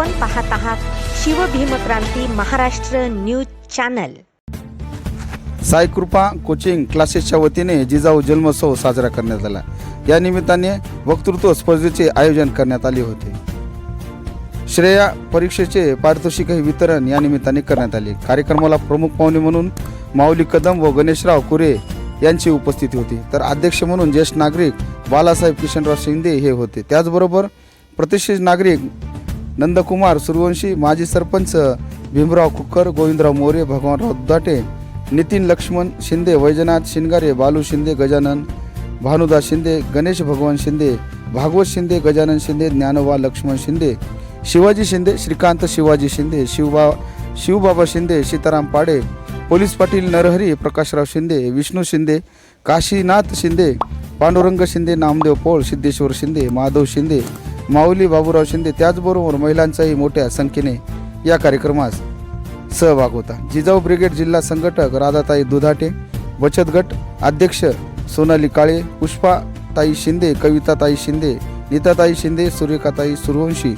आपण पाहत आहात Shivbhimkranti Maharashtra news channel. Saikrupa coaching क्लासेसच्या वतीने जिजाऊ जन्मोत्सव साजरा करण्यात आला. या निमित्ताने वक्तृत्व स्पर्धेचे आयोजन करण्यात आले होते. श्रेया परीक्षेचे पारितोषिकही वितरण या निमित्ताने करण्यात आले. कार्यक्रमाला प्रमुख पाहुणे म्हणून माऊली कदम व गणेशराव कुरे यांची उपस्थिती होती. तर अध्यक्ष म्हणून ज्येष्ठ नागरिक बालासाहेब किशनराव शिंदे हे होते. त्याचबरोबर प्रतिष्ठित नागरिक नंदकुमार सूर्यवंशी माजी सरपंच भीमराव कुक्कर गोविंदराव मोरे भगवानराव दाटे नितीन लक्ष्मण शिंदे वैजनाथ शिंगारे बालू शिंदे गजानन भानुदास शिंदे गणेश भगवान शिंदे भागवत शिंदे गजानन शिंदे ज्ञानोबा लक्ष्मण शिंदे शिवाजी शिंदे श्रीकांत शिवाजी शिंदे शिवबा शिवबाबा शिंदे सीताराम पाडे पोलीस पाटील नरहरी प्रकाशराव शिंदे विष्णू शिंदे काशीनाथ शिंदे पांडुरंग शिंदे नामदेव पोळ सिद्धेश्वर शिंदे माधव शिंदे माऊली बाबूराव शिंदे त्याचबरोबर महिलांचाही मोठ्या संख्येने या कार्यक्रमास सहभाग होता. जिजाऊ ब्रिगेड जिल्हा संघटक राधाताई दुधाटे बचत गट अध्यक्ष सोनाली काळे पुष्पाताई शिंदे कविताताई शिंदे नीताताई शिंदे सूर्यकाताई सूर्यवंशी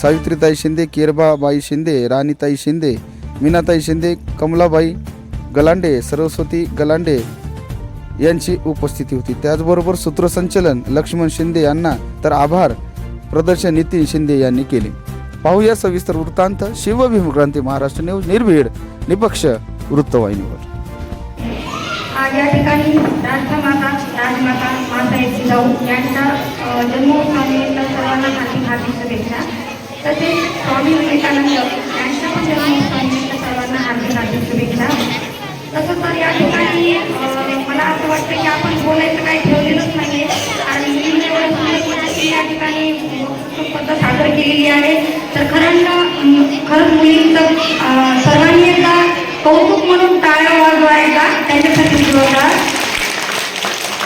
सावित्रीताई शिंदे केरबाबाई शिंदे राणीताई शिंदे मीनाताई शिंदे कमलाबाई गलांडे सरस्वती गलांडे यांची उपस्थिती होती. त्याचबरोबर सूत्रसंचलन लक्ष्मण शिंदे यांना तर आभार प्रदर्शन नितीन शिंदे यांनी केले. पाहूया सविस्तर वृत्तांत शिवभीमक्रांती महाराष्ट्र न्यूज निर्भीड निपक्ष वृत्तवाहिनीवर. आज या ठिकाणी राष्ट्रमाता राजमाता माता जिजाऊ यांच्या जन्मोत्सवानिमित्त सर्वांना हार्दिक हार्दिक शुभेच्छा. तसेच स्वामी विवेकानंद यांच्या पण जन्मोत्सवानिमित्त सर्वांना हार्दिक हार्दिक शुभेच्छा तसं तर या ठिकाणी अ, मला असं वाटतं की आपण बोलायचं काही ठेवलेलंच नाही आहे आणि मुलींनी एवढं सुंदर पद्धतीने या ठिकाणी पद्धत सादर केलेली आहे. तर खरं खरंच मुलींचं सर्वांनी एकदा कौतुक म्हणून टाळ्या वाजवायचा त्यांच्यासाठी जोरदार.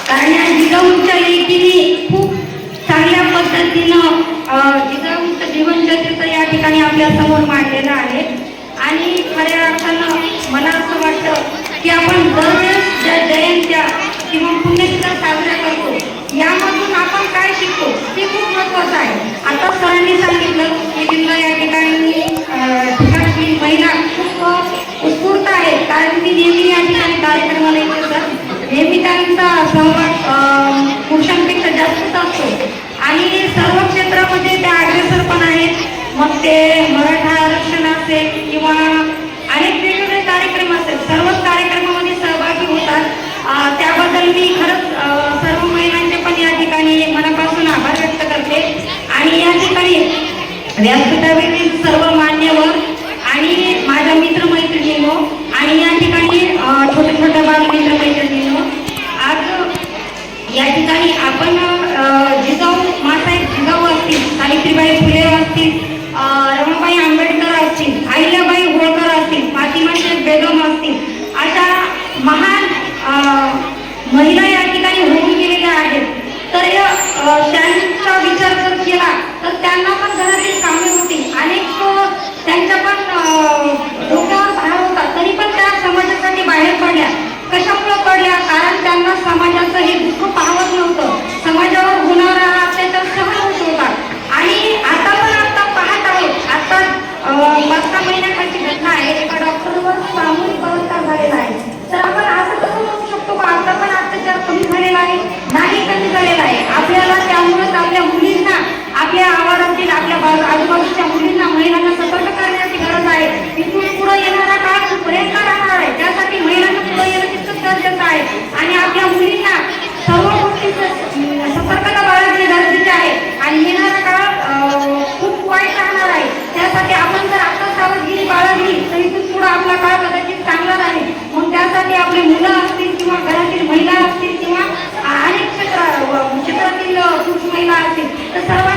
कारण या जिजाऊंच्या लेखीने खूप चांगल्या पद्धतीनं जिजाऊंचं जीवनचरित्र या ठिकाणी आपल्यासमोर मांडलेलं आहे. आणि खऱ्या अर्थानं मला असं वाटतं की आपण दरवेळेस ज्या जयंत्या किंवा पुण्यतिथा साजऱ्या करतो यामधून आपण काय शिकतो ते खूप महत्त्वाचं आहे आता सरांनी सांगितलं की जिल्हा या ठिकाणी ठिकाणी महिला खूप उत्स्फूर्त आहेत कारण मी नेहमी या ठिकाणी कार्यक्रमाला येत असतात नेहमी त्यांचा सहभाग पुरुषांपेक्षा जास्तच असतो. आणि सर्व क्षेत्रामध्ये त्या अग्रेसर पण आहेत. मग ते मराठा आरक्षण असेल किंवा अनेक वेगवेगळे कार्यक्रम असेल सर्वच कार्यक्रमामध्ये सहभागी होतात अ, त्याबद्दल मी खरंच अ, सर्व महिलांचे पण या ठिकाणी मनापासून आभार व्यक्त करते आणि या ठिकाणी व्यासपीठावरील सर्व मान्यवर आणि माझ्या मित्रमैत्रिणींनो आणि या ठिकाणी अ, छोट्या छोट्या बाल मित्रमैत्रिणींनो आज या ठिकाणी आपण अ, जिजाऊ मासाहेब जिजाऊ असतील सावित्रीबाई फुले असतील अ, रमाबाई आंबेडकर असतील अहिल्याबाई होळकर असतील फातिमा शेख बेगम असतील अशा महान अ, महिला या ठिकाणी होऊन गेलेल्या आहेत तर या, अ, त्यांचा विचार जर केला तर त्यांना पण घरातील कामे होती. अनेक त्यांच्या पण डोक्यावर भार होता. तरी पण त्या समाजासाठी बाहेर पडल्या. ¡Está